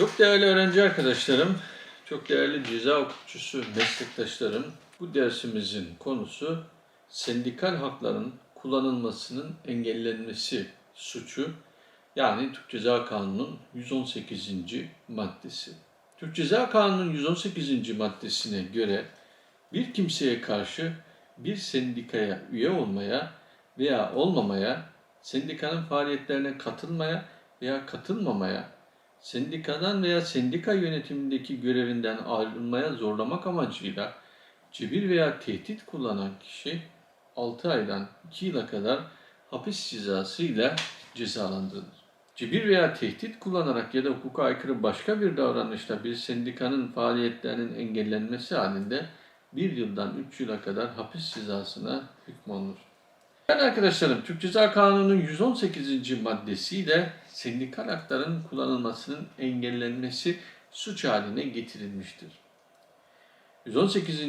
Çok değerli öğrenci arkadaşlarım, çok değerli ceza hukukçusu meslektaşlarım, bu dersimizin konusu sendikal hakların kullanılmasının engellenmesi suçu yani Türk Ceza Kanunu'nun 118. maddesi. Türk Ceza Kanunu'nun 118. maddesine göre bir kimseye karşı bir sendikaya üye olmaya veya olmamaya, sendikanın faaliyetlerine katılmaya veya katılmamaya, sendikadan veya sendika yönetimindeki görevinden ayrılmaya zorlamak amacıyla cebir veya tehdit kullanan kişi 6 aydan 2 yıla kadar hapis cezası ile cezalandırılır. Cebir veya tehdit kullanarak ya da hukuka aykırı başka bir davranışla bir sendikanın faaliyetlerinin engellenmesi halinde 1 yıldan 3 yıla kadar hapis cezasına hükmolunur. Değerli arkadaşlarım, Türk Ceza Kanunu'nun 118. maddesiyle sendikal hakların kullanılmasının engellenmesi suç haline getirilmiştir. 118.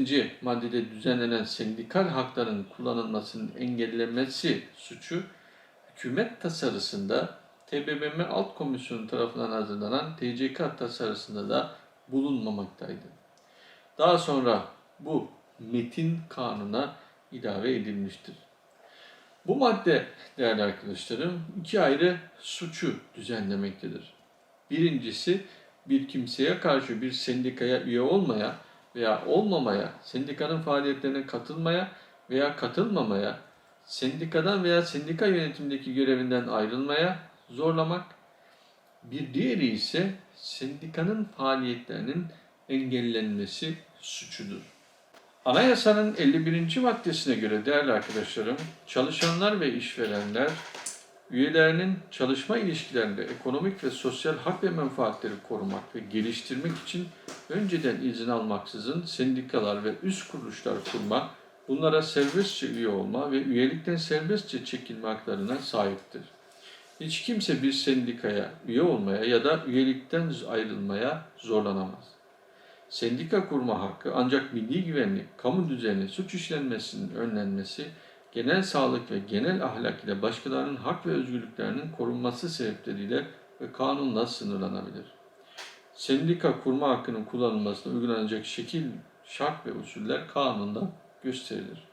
maddede düzenlenen sendikal hakların kullanılmasının engellenmesi suçu, hükümet tasarısında TBMM Alt Komisyonu tarafından hazırlanan TCK tasarısında da bulunmamaktaydı. Daha sonra bu metin kanuna ilave edilmiştir. Bu madde değerli arkadaşlarım iki ayrı suçu düzenlemektedir. Birincisi bir kimseye karşı bir sendikaya üye olmaya veya olmamaya, sendikanın faaliyetlerine katılmaya veya katılmamaya, sendikadan veya sendika yönetimindeki görevinden ayrılmaya zorlamak. Bir diğeri ise sendikanın faaliyetlerinin engellenmesi suçudur. Anayasanın 51. maddesine göre değerli arkadaşlarım, çalışanlar ve işverenler üyelerinin çalışma ilişkilerinde ekonomik ve sosyal hak ve menfaatleri korumak ve geliştirmek için önceden izin almaksızın sendikalar ve üst kuruluşlar kurma, bunlara serbestçe üye olma ve üyelikten serbestçe çekilme haklarına sahiptir. Hiç kimse bir sendikaya üye olmaya ya da üyelikten ayrılmaya zorlanamaz. Sendika kurma hakkı ancak milli güvenlik, kamu düzeni, suç işlenmesinin önlenmesi, genel sağlık ve genel ahlak ile başkalarının hak ve özgürlüklerinin korunması sebepleriyle ve kanunla sınırlanabilir. Sendika kurma hakkının kullanılmasına uygulanacak şekil, şart ve usuller kanunda gösterilir.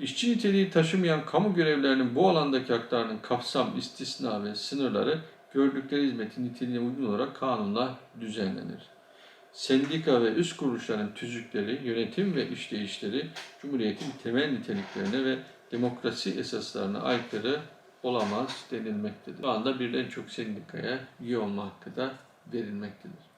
İşçi niteliği taşımayan kamu görevlerinin bu alandaki haklarının kapsam, istisna ve sınırları gördükleri hizmetin niteliğine uygun olarak kanunla düzenlenir. Sendika ve üst kuruluşların tüzükleri, yönetim ve işleyişleri Cumhuriyet'in temel niteliklerine ve demokrasi esaslarına aykırı olamaz denilmektedir. Şu anda birden çok sendikaya üye olma hakkı da verilmektedir.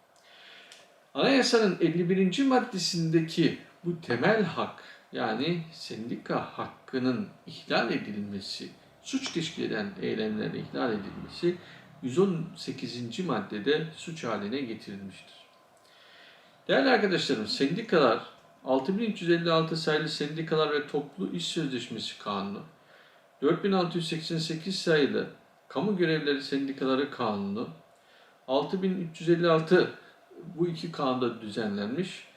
Anayasanın 51. maddesindeki bu temel hak yani sendika hakkının ihlal edilmesi, suç teşkil eden eylemlerin ihlal edilmesi 118. maddede suç haline getirilmiştir. Değerli arkadaşlarım, sendikalar 6356 sayılı Sendikalar ve Toplu İş Sözleşmesi Kanunu, 4688 sayılı Kamu Görevleri Sendikaları Kanunu, 6356 bu iki kanunda düzenlenmiş.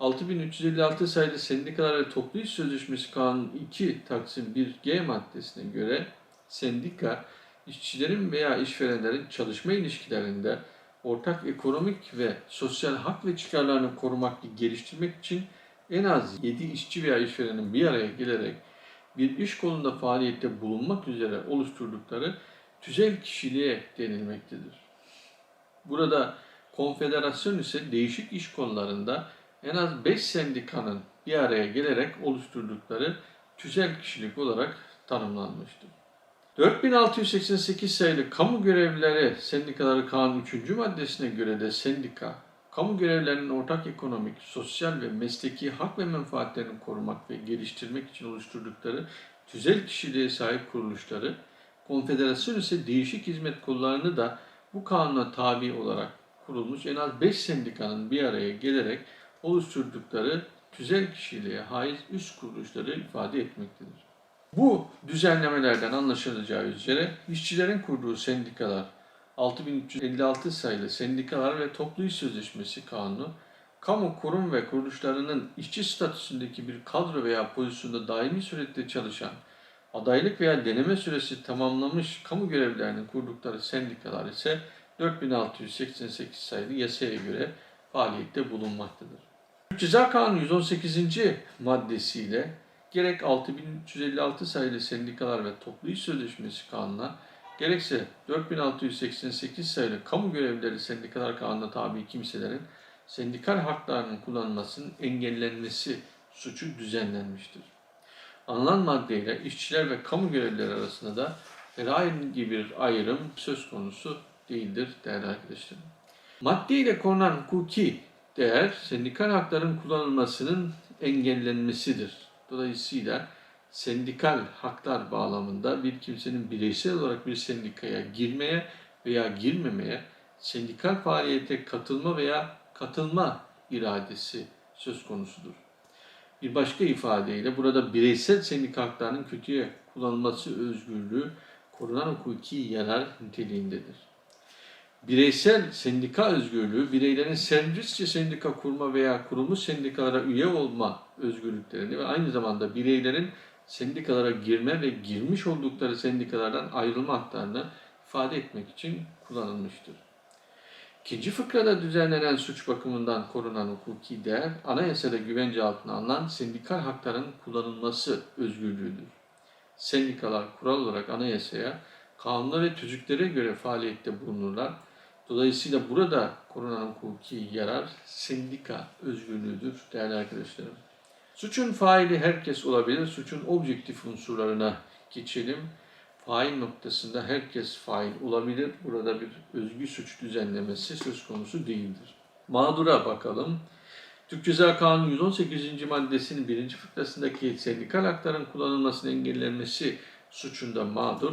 6356 sayılı Sendikalar ve Toplu İş Sözleşmesi Kanunu 2 Taksim 1G maddesine göre sendika işçilerin veya işverenlerin çalışma ilişkilerinde ortak ekonomik ve sosyal hak ve çıkarlarını korumak ve geliştirmek için en az 7 işçi veya işverenin bir araya gelerek bir iş kolunda faaliyette bulunmak üzere oluşturdukları tüzel kişiliğe denilmektedir. Burada konfederasyon ise değişik iş kollarında en az 5 sendikanın bir araya gelerek oluşturdukları tüzel kişilik olarak tanımlanmıştır. 4688 sayılı Kamu Görevlileri Sendikaları Kanunu 3. maddesine göre de sendika, kamu görevlerinin ortak ekonomik, sosyal ve mesleki hak ve menfaatlerini korumak ve geliştirmek için oluşturdukları tüzel kişiliğe sahip kuruluşları, konfederasyon ise değişik hizmet kollarını da bu kanuna tabi olarak kurulmuş en az 5 sendikanın bir araya gelerek oluşturdukları tüzel kişiliğe haiz üst kuruluşları ifade etmektedir. Bu düzenlemelerden anlaşılacağı üzere işçilerin kurduğu sendikalar 6356 sayılı Sendikalar ve Toplu İş Sözleşmesi Kanunu, kamu kurum ve kuruluşlarının işçi statüsündeki bir kadro veya pozisyonda daimi surette çalışan, adaylık veya deneme süresi tamamlamış kamu görevlilerinin kurdukları sendikalar ise 4688 sayılı yasaya göre faaliyette bulunmaktadır. Türk Ceza Kanunu 118. maddesiyle gerek 6356 sayılı Sendikalar ve Toplu İş Sözleşmesi Kanunu'na gerekse 4688 sayılı Kamu Görevlileri Sendikalar Kanunu'na tabi kimselerin sendikal haklarının kullanılmasının engellenmesi suçu düzenlenmiştir. Anılan maddeyle işçiler ve kamu görevlileri arasında da herhangi bir ayrım söz konusu değildir değerli arkadaşlarım. Madde ile konulan hukuki değer sendikal hakların kullanılmasının engellenmesidir. Dolayısıyla sendikal haklar bağlamında bir kimsenin bireysel olarak bir sendikaya girmeye veya girmemeye, sendikal faaliyete katılma veya katılma iradesi söz konusudur. Bir başka ifadeyle burada bireysel sendika haklarının kötüye kullanılması özgürlüğü korunan hukuki yarar niteliğindedir. Bireysel sendika özgürlüğü, bireylerin serbestçe sendika kurma veya kurulmuş sendikalara üye olma özgürlüklerini ve aynı zamanda bireylerin sendikalara girme ve girmiş oldukları sendikalardan ayrılma haklarını ifade etmek için kullanılmıştır. İkinci fıkrada düzenlenen suç bakımından korunan hukuki değer, anayasada güvence altına alınan sendikal hakların kullanılması özgürlüğüdür. Sendikalar kural olarak anayasaya, kanuna ve tüzüklere göre faaliyette bulunurlar. Dolayısıyla burada korunan hukuki yarar sendika özgürlüğüdür değerli arkadaşlarım. Suçun faili herkes olabilir. Suçun objektif unsurlarına geçelim. Fail noktasında herkes fail olabilir. Burada bir özgü suç düzenlemesi söz konusu değildir. Mağdura bakalım. Türk Ceza Kanunu 118. maddesinin birinci fıkrasındaki sendikal hakların kullanılmasının engellenmesi suçunda mağdur,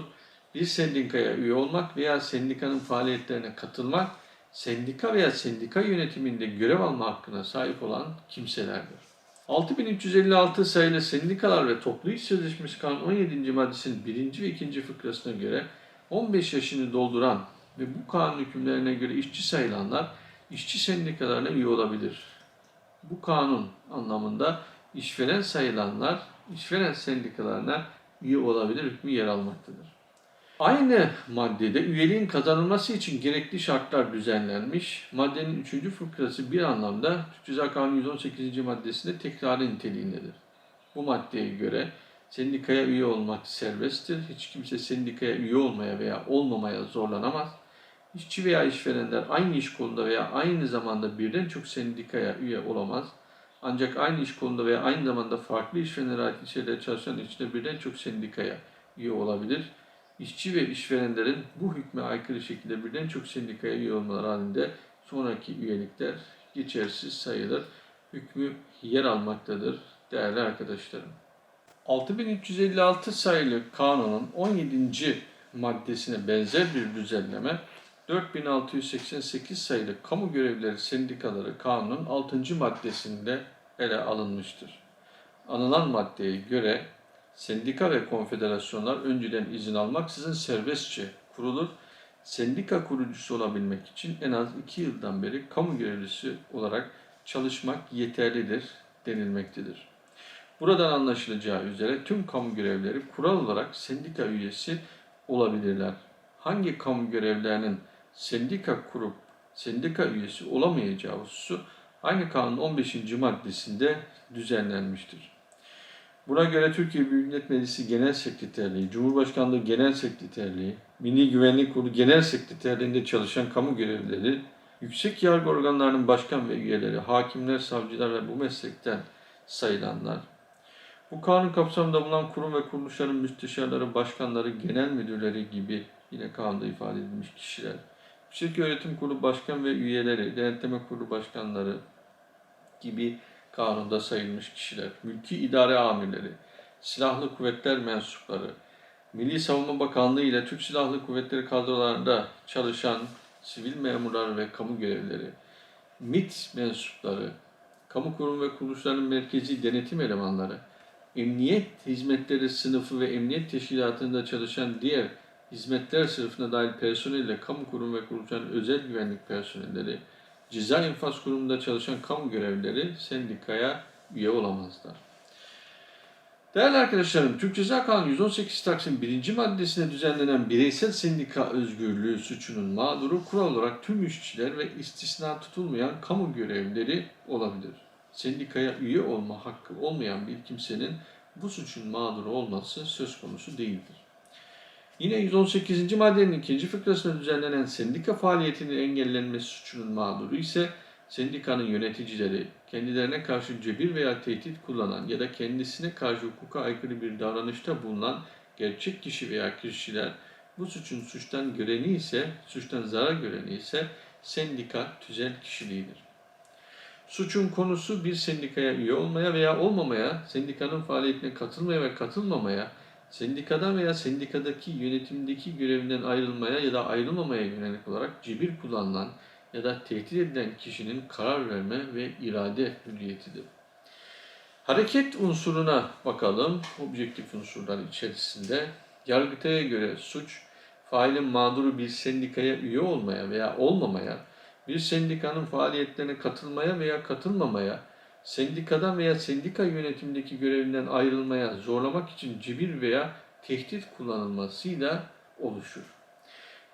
bir sendikaya üye olmak veya sendikanın faaliyetlerine katılmak, sendika veya sendika yönetiminde görev alma hakkına sahip olan kimselerdir. 6356 sayılı Sendikalar ve Toplu İş Sözleşmesi Kanunu 17. maddesinin 1. ve 2. fıkrasına göre 15 yaşını dolduran ve bu kanun hükümlerine göre işçi sayılanlar işçi sendikalarına üye olabilir. Bu kanun anlamında işveren sayılanlar işveren sendikalarına üye olabilir hükmü yer almaktadır. Aynı maddede üyeliğin kazanılması için gerekli şartlar düzenlenmiş. Maddenin 3. fıkrası bir anlamda Türk Ceza Kanunu 118. maddesinde tekrarı niteliğindedir. Bu maddeye göre sendikaya üye olmak serbesttir. Hiç kimse sendikaya üye olmaya veya olmamaya zorlanamaz. İşçi veya işverenler aynı iş kolunda veya aynı zamanda birden çok sendikaya üye olamaz. Ancak aynı iş kolunda veya aynı zamanda farklı işverenlere ait işyerlerde çalışan işçiler birden çok sendikaya üye olabilir işçi ve işverenlerin bu hükme aykırı şekilde birden çok sendikaya üye olmaları halinde sonraki üyelikler geçersiz sayılır. Hükmü yer almaktadır değerli arkadaşlarım. 6356 sayılı kanunun 17. maddesine benzer bir düzenleme 4688 sayılı kamu görevlileri sendikaları kanunun 6. maddesinde ele alınmıştır. Anılan maddeye göre Sendika ve konfederasyonlar önceden izin almaksızın serbestçe kurulur. Sendika kurucusu olabilmek için en az iki yıldan beri kamu görevlisi olarak çalışmak yeterlidir denilmektedir. Buradan anlaşılacağı üzere tüm kamu görevleri kural olarak sendika üyesi olabilirler. Hangi kamu görevlerinin sendika kurup sendika üyesi olamayacağı hususu aynı kanun 15. maddesinde düzenlenmiştir. Buna göre Türkiye Büyük Millet Meclisi Genel Sekreterliği, Cumhurbaşkanlığı Genel Sekreterliği, Milli Güvenlik Kurulu Genel Sekreterliğinde çalışan kamu görevlileri, yüksek yargı organlarının başkan ve üyeleri, hakimler, savcılar ve bu meslekten sayılanlar, bu kanun kapsamında bulunan kurum ve kuruluşların müsteşarları, başkanları, genel müdürleri gibi yine kanunda ifade edilmiş kişiler, Yüksek Öğretim Kurulu Başkan ve üyeleri, Denetleme Kurulu Başkanları gibi kanunda sayılmış kişiler, mülki idare amirleri, silahlı kuvvetler mensupları, Milli Savunma Bakanlığı ile Türk Silahlı Kuvvetleri kadrolarında çalışan sivil memurlar ve kamu görevlileri, MIT mensupları, kamu kurum ve kuruluşlarının merkezi denetim elemanları, emniyet hizmetleri sınıfı ve emniyet teşkilatında çalışan diğer hizmetler sınıfına dahil personel ile kamu kurum ve kuruluşların özel güvenlik personelleri, Ceza infaz kurumunda çalışan kamu görevlileri sendikaya üye olamazlar. Değerli arkadaşlarım, Türk Ceza Kanunu 118 Taksim 1. maddesine düzenlenen bireysel sendika özgürlüğü suçunun mağduru kural olarak tüm işçiler ve istisna tutulmayan kamu görevlileri olabilir. Sendikaya üye olma hakkı olmayan bir kimsenin bu suçun mağduru olması söz konusu değildir. Yine 118. maddenin ikinci fıkrasında düzenlenen sendika faaliyetinin engellenmesi suçunun mağduru ise sendikanın yöneticileri kendilerine karşı cebir veya tehdit kullanan ya da kendisine karşı hukuka aykırı bir davranışta bulunan gerçek kişi veya kişiler bu suçun suçtan göreni ise, suçtan zarar göreni ise sendika tüzel kişiliğidir. Suçun konusu bir sendikaya üye olmaya veya olmamaya, sendikanın faaliyetine katılmaya ve katılmamaya, sendikadan veya sendikadaki yönetimdeki görevinden ayrılmaya ya da ayrılmamaya yönelik olarak cebir kullanılan ya da tehdit edilen kişinin karar verme ve irade hürriyetidir. Hareket unsuruna bakalım. Objektif unsurlar içerisinde Yargıtay'a göre suç, failin mağduru bir sendikaya üye olmaya veya olmamaya, bir sendikanın faaliyetlerine katılmaya veya katılmamaya, sendikadan veya sendika yönetimindeki görevinden ayrılmaya zorlamak için cebir veya tehdit kullanılmasıyla oluşur.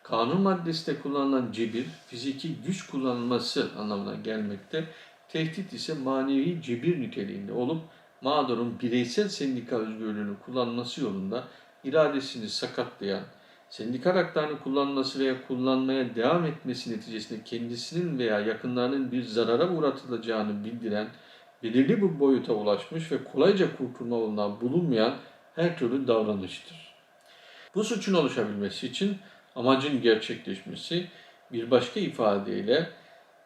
Kanun maddesinde kullanılan cebir, fiziki güç kullanılması anlamına gelmekte. Tehdit ise manevi cebir niteliğinde olup mağdurun bireysel sendika özgürlüğünü kullanması yolunda iradesini sakatlayan, sendikal haklarını kullanması veya kullanmaya devam etmesi neticesinde kendisinin veya yakınlarının bir zarara uğratılacağını bildiren, belirli bir boyuta ulaşmış ve kolayca kurtulma yoluna bulunmayan her türlü davranıştır. Bu suçun oluşabilmesi için amacın gerçekleşmesi bir başka ifadeyle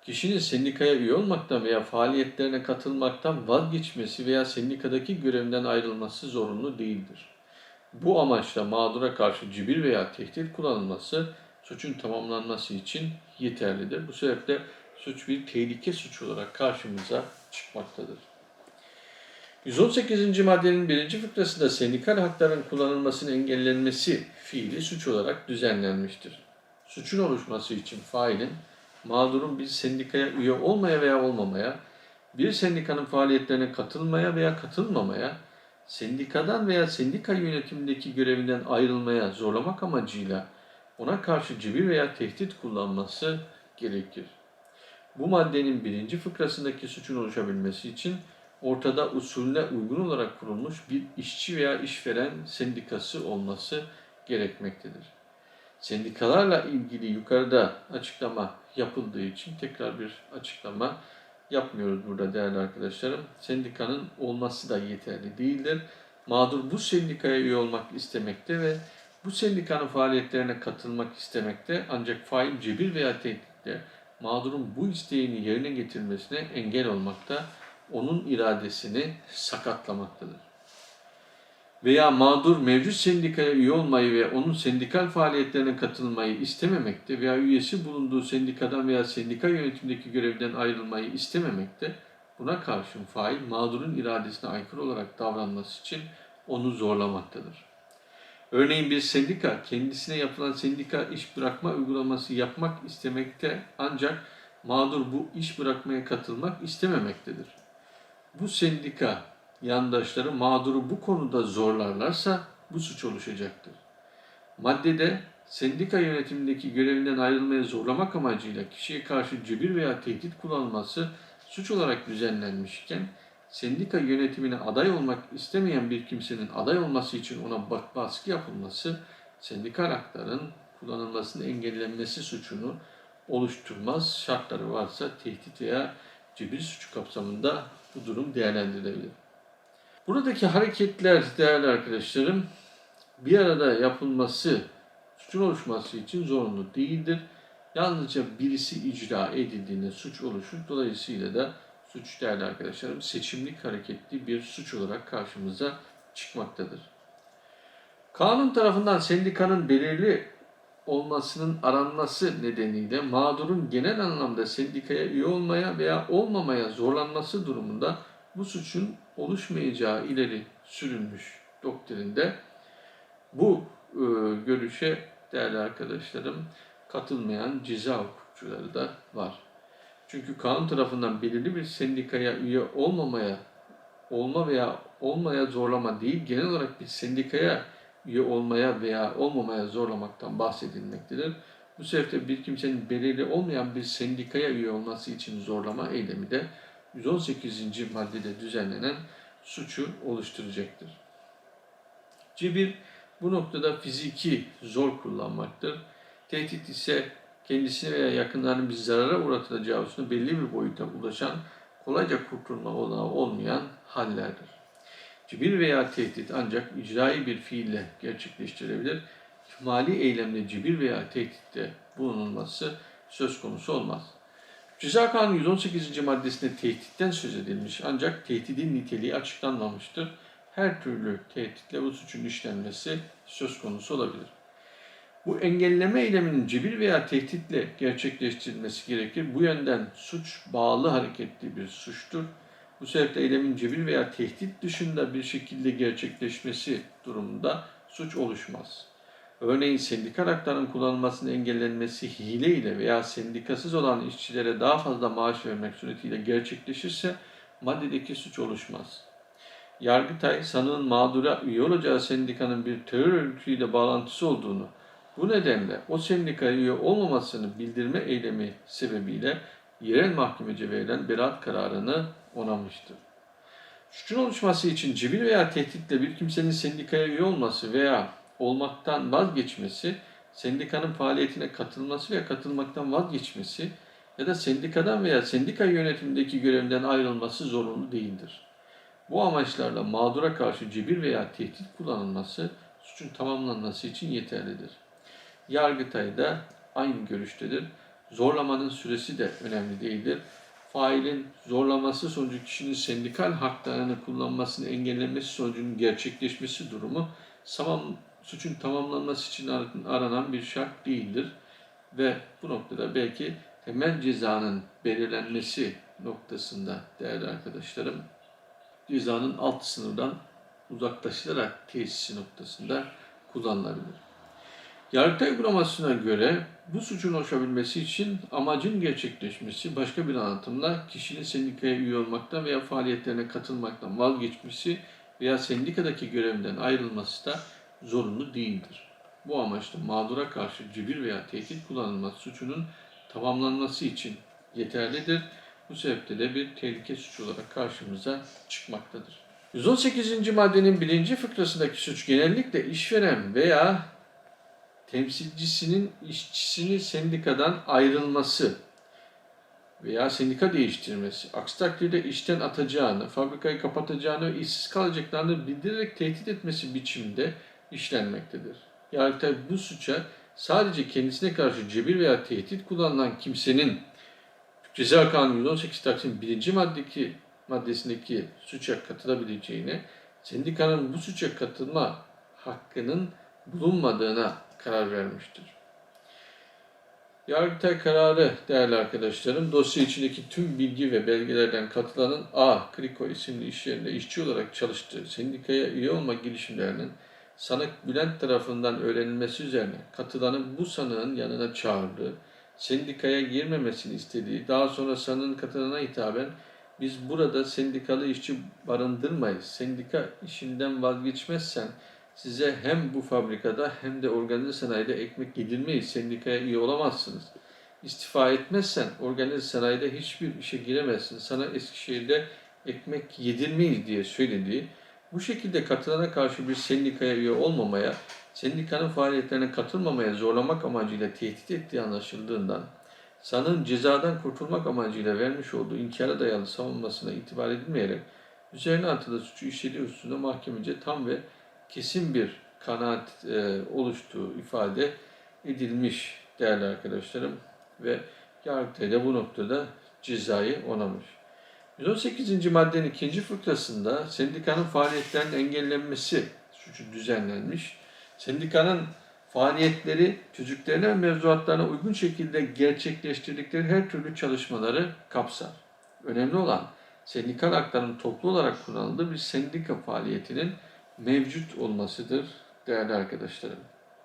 kişinin sendikaya üye olmaktan veya faaliyetlerine katılmaktan vazgeçmesi veya sendikadaki görevinden ayrılması zorunlu değildir. Bu amaçla mağdura karşı cibir veya tehdit kullanılması suçun tamamlanması için yeterlidir. Bu sebeple suç bir tehlike suçu olarak karşımıza çıkmaktadır. 118. maddenin birinci fıkrasında sendikal hakların kullanılmasının engellenmesi fiili suç olarak düzenlenmiştir. Suçun oluşması için failin mağdurun bir sendikaya üye olmaya veya olmamaya, bir sendikanın faaliyetlerine katılmaya veya katılmamaya, sendikadan veya sendika yönetimindeki görevinden ayrılmaya zorlamak amacıyla ona karşı cebir veya tehdit kullanması gerekir. Bu maddenin birinci fıkrasındaki suçun oluşabilmesi için ortada usulüne uygun olarak kurulmuş bir işçi veya işveren sendikası olması gerekmektedir. Sendikalarla ilgili yukarıda açıklama yapıldığı için tekrar bir açıklama yapmıyoruz burada değerli arkadaşlarım. Sendikanın olması da yeterli değildir. Mağdur bu sendikaya üye olmak istemekte ve bu sendikanın faaliyetlerine katılmak istemekte ancak fail cebir veya tehditle mağdurun bu isteğini yerine getirmesine engel olmakta onun iradesini sakatlamaktadır. Veya mağdur mevcut sendikaya üye olmayı ve onun sendikal faaliyetlerine katılmayı istememekte veya üyesi bulunduğu sendikadan veya sendika yönetimindeki görevden ayrılmayı istememekte, buna karşın fail mağdurun iradesine aykırı olarak davranması için onu zorlamaktadır. Örneğin bir sendika kendisine yapılan sendika iş bırakma uygulaması yapmak istemekte ancak mağdur bu iş bırakmaya katılmak istememektedir bu sendika yandaşları mağduru bu konuda zorlarlarsa bu suç oluşacaktır. Maddede sendika yönetimindeki görevinden ayrılmaya zorlamak amacıyla kişiye karşı cebir veya tehdit kullanılması suç olarak düzenlenmişken sendika yönetimine aday olmak istemeyen bir kimsenin aday olması için ona baskı yapılması sendikal hakların kullanılmasını engellenmesi suçunu oluşturmaz. Şartları varsa tehdit veya cebir suçu kapsamında bu durum değerlendirilebilir. Buradaki hareketler değerli arkadaşlarım bir arada yapılması, suçun oluşması için zorunlu değildir. Yalnızca birisi icra edildiğinde suç oluşur. Dolayısıyla da suç değerli arkadaşlarım seçimlik hareketli bir suç olarak karşımıza çıkmaktadır. Kanun tarafından sendikanın belirli olmasının aranması nedeniyle mağdurun genel anlamda sendikaya üye olmaya veya olmamaya zorlanması durumunda bu suçun oluşmayacağı ileri sürülmüş doktrinde bu e, görüşe değerli arkadaşlarım katılmayan ceza hukukçuları da var. Çünkü kanun tarafından belirli bir sendikaya üye olmamaya olma veya olmaya zorlama değil, genel olarak bir sendikaya üye olmaya veya olmamaya zorlamaktan bahsedilmektedir. Bu sebeple bir kimsenin belirli olmayan bir sendikaya üye olması için zorlama eylemi de 118. maddede düzenlenen suçu oluşturacaktır. Cibir bu noktada fiziki zor kullanmaktır. Tehdit ise kendisine veya yakınlarının bir zarara uğratılacağı hususunda belli bir boyuta ulaşan, kolayca kurtulma olanağı olmayan hallerdir. Cibir veya tehdit ancak icrai bir fiille gerçekleştirilebilir. Mali eylemde cibir veya tehditte bulunulması söz konusu olmaz. Ceza Kanunu 118. maddesinde tehditten söz edilmiş ancak tehdidin niteliği açıklanmamıştır. Her türlü tehditle bu suçun işlenmesi söz konusu olabilir. Bu engelleme eyleminin cibir veya tehditle gerçekleştirilmesi gerekir. Bu yönden suç bağlı hareketli bir suçtur. Bu sebeple eylemin cebir veya tehdit dışında bir şekilde gerçekleşmesi durumunda suç oluşmaz. Örneğin sendikal hakların kullanılmasının engellenmesi hile ile veya sendikasız olan işçilere daha fazla maaş vermek suretiyle gerçekleşirse maddedeki suç oluşmaz. Yargıtay sanığın mağdura üye olacağı sendikanın bir terör örgütüyle bağlantısı olduğunu, bu nedenle o sendikaya üye olmamasını bildirme eylemi sebebiyle yerel mahkemece verilen beraat kararını onamıştır. Suçun oluşması için cibir veya tehditle bir kimsenin sendikaya üye olması veya olmaktan vazgeçmesi, sendikanın faaliyetine katılması veya katılmaktan vazgeçmesi ya da sendikadan veya sendika yönetimindeki görevinden ayrılması zorunlu değildir. Bu amaçlarla mağdura karşı cibir veya tehdit kullanılması suçun tamamlanması için yeterlidir. Yargıtay da aynı görüştedir. Zorlamanın süresi de önemli değildir. Failin zorlaması sonucu kişinin sendikal haklarını kullanmasını engellenmesi sonucunun gerçekleşmesi durumu tamam, suçun tamamlanması için aranan bir şart değildir. Ve bu noktada belki temel cezanın belirlenmesi noktasında değerli arkadaşlarım cezanın alt sınırdan uzaklaşılarak tesisi noktasında kullanılabilir. Yargıtay uygulamasına göre bu suçun oluşabilmesi için amacın gerçekleşmesi başka bir anlatımla kişinin sendikaya üye olmaktan veya faaliyetlerine katılmaktan vazgeçmesi veya sendikadaki görevinden ayrılması da zorunlu değildir. Bu amaçla mağdura karşı cibir veya tehdit kullanılması suçunun tamamlanması için yeterlidir. Bu sebeple de bir tehlike suçu olarak karşımıza çıkmaktadır. 118. maddenin birinci fıkrasındaki suç genellikle işveren veya temsilcisinin işçisini sendikadan ayrılması veya sendika değiştirmesi, aksi takdirde işten atacağını, fabrikayı kapatacağını ve işsiz kalacaklarını bildirerek tehdit etmesi biçimde işlenmektedir. Yargıtay bu suça sadece kendisine karşı cebir veya tehdit kullanılan kimsenin Ceza Kanunu 118 Taksim 1. maddeki maddesindeki suça katılabileceğine, sendikanın bu suça katılma hakkının bulunmadığına karar vermiştir. Yargıtay kararı değerli arkadaşlarım dosya içindeki tüm bilgi ve belgelerden katılanın A. Kriko isimli iş yerinde işçi olarak çalıştığı sendikaya üye olma girişimlerinin sanık Bülent tarafından öğrenilmesi üzerine katılanın bu sanığın yanına çağırdığı, sendikaya girmemesini istediği, daha sonra sanığın katılana hitaben biz burada sendikalı işçi barındırmayız, sendika işinden vazgeçmezsen size hem bu fabrikada hem de organize sanayide ekmek yedirmeyiz. Sendikaya üye olamazsınız. İstifa etmezsen organize sanayide hiçbir işe giremezsin. Sana Eskişehir'de ekmek yedirmeyiz diye söylediği, bu şekilde katılana karşı bir sendikaya üye olmamaya, sendikanın faaliyetlerine katılmamaya zorlamak amacıyla tehdit ettiği anlaşıldığından, sanığın cezadan kurtulmak amacıyla vermiş olduğu inkara dayalı savunmasına itibar edilmeyerek, üzerine atılı suçu işlediği hususunda mahkemece tam ve kesin bir kanaat e, oluştuğu ifade edilmiş değerli arkadaşlarım ve Yargıtay da bu noktada cezayı onamış. 118. maddenin ikinci fıkrasında sendikanın faaliyetlerinin engellenmesi suçu düzenlenmiş. Sendikanın faaliyetleri ve mevzuatlarına uygun şekilde gerçekleştirdikleri her türlü çalışmaları kapsar. Önemli olan sendikal hakların toplu olarak kullanıldığı bir sendika faaliyetinin mevcut olmasıdır değerli arkadaşlarım.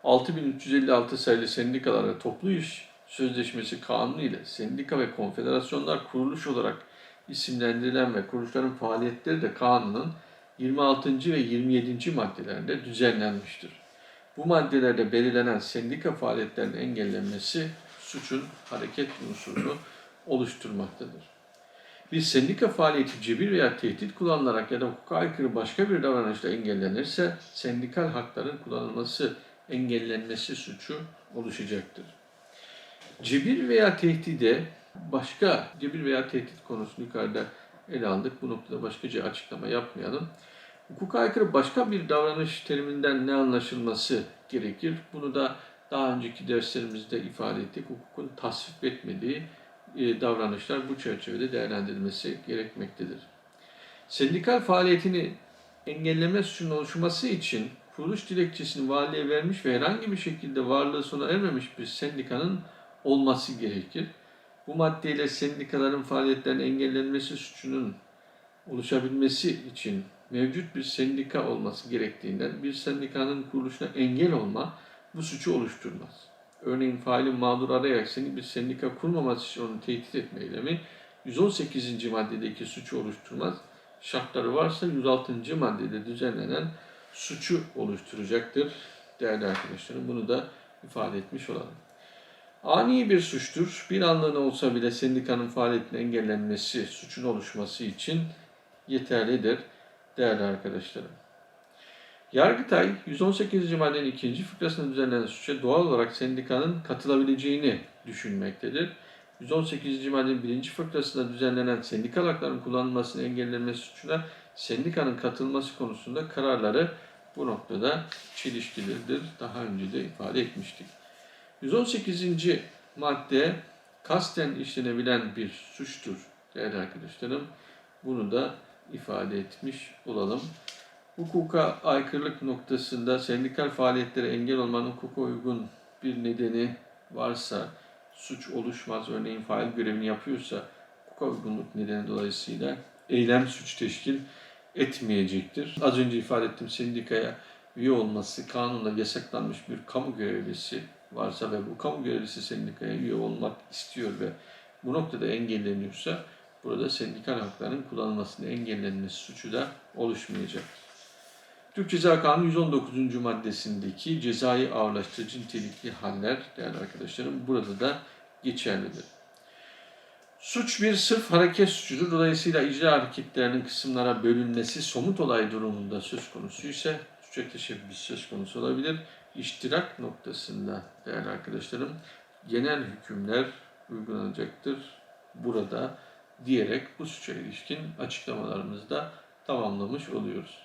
6356 sayılı sendikalar ve toplu iş sözleşmesi kanunu ile sendika ve konfederasyonlar kuruluş olarak isimlendirilen ve kuruluşların faaliyetleri de kanunun 26. ve 27. maddelerinde düzenlenmiştir. Bu maddelerde belirlenen sendika faaliyetlerinin engellenmesi suçun hareket unsurunu oluşturmaktadır. Bir sendika faaliyeti cebir veya tehdit kullanılarak ya da hukuka aykırı başka bir davranışla engellenirse sendikal hakların kullanılması engellenmesi suçu oluşacaktır. Cebir veya tehdide başka cebir veya tehdit konusunu yukarıda ele aldık. Bu noktada başkaca açıklama yapmayalım. Hukuka aykırı başka bir davranış teriminden ne anlaşılması gerekir? Bunu da daha önceki derslerimizde ifade ettik. Hukukun tasvip etmediği davranışlar bu çerçevede değerlendirilmesi gerekmektedir. Sendikal faaliyetini engelleme suçunun oluşması için kuruluş dilekçesini valiye vermiş ve herhangi bir şekilde varlığı sona ermemiş bir sendikanın olması gerekir. Bu maddeyle sendikaların faaliyetlerinin engellenmesi suçunun oluşabilmesi için mevcut bir sendika olması gerektiğinden bir sendikanın kuruluşuna engel olma bu suçu oluşturmaz. Örneğin failin mağdur arayarak seni bir sendika kurmaması için onu tehdit etme eylemi 118. maddedeki suçu oluşturmaz. Şartları varsa 106. maddede düzenlenen suçu oluşturacaktır. Değerli arkadaşlarım bunu da ifade etmiş olalım. Ani bir suçtur. Bir anlığına olsa bile sendikanın faaliyetinin engellenmesi, suçun oluşması için yeterlidir değerli arkadaşlarım. Yargıtay 118. maddenin ikinci fıkrasında düzenlenen suça doğal olarak sendikanın katılabileceğini düşünmektedir. 118. maddenin birinci fıkrasında düzenlenen sendikal hakların kullanılmasını engellenmesi suçuna sendikanın katılması konusunda kararları bu noktada çelişkilidir. Daha önce de ifade etmiştik. 118. madde kasten işlenebilen bir suçtur değerli arkadaşlarım. Bunu da ifade etmiş olalım. Hukuka aykırılık noktasında sendikal faaliyetlere engel olmanın hukuka uygun bir nedeni varsa suç oluşmaz. Örneğin fail görevini yapıyorsa hukuka uygunluk nedeni dolayısıyla eylem suç teşkil etmeyecektir. Az önce ifade ettim sendikaya üye olması kanunla yasaklanmış bir kamu görevlisi varsa ve bu kamu görevlisi sendikaya üye olmak istiyor ve bu noktada engelleniyorsa burada sendikal hakların kullanılmasının engellenmesi suçu da oluşmayacak. Türk Ceza Kanunu 119. maddesindeki cezai ağırlaştırıcı nitelikli haller değerli arkadaşlarım burada da geçerlidir. Suç bir sırf hareket suçudur. Dolayısıyla icra hareketlerinin kısımlara bölünmesi somut olay durumunda söz konusu ise suça teşebbüs söz konusu olabilir. İştirak noktasında değerli arkadaşlarım genel hükümler uygulanacaktır burada diyerek bu suça ilişkin açıklamalarımızı da tamamlamış oluyoruz.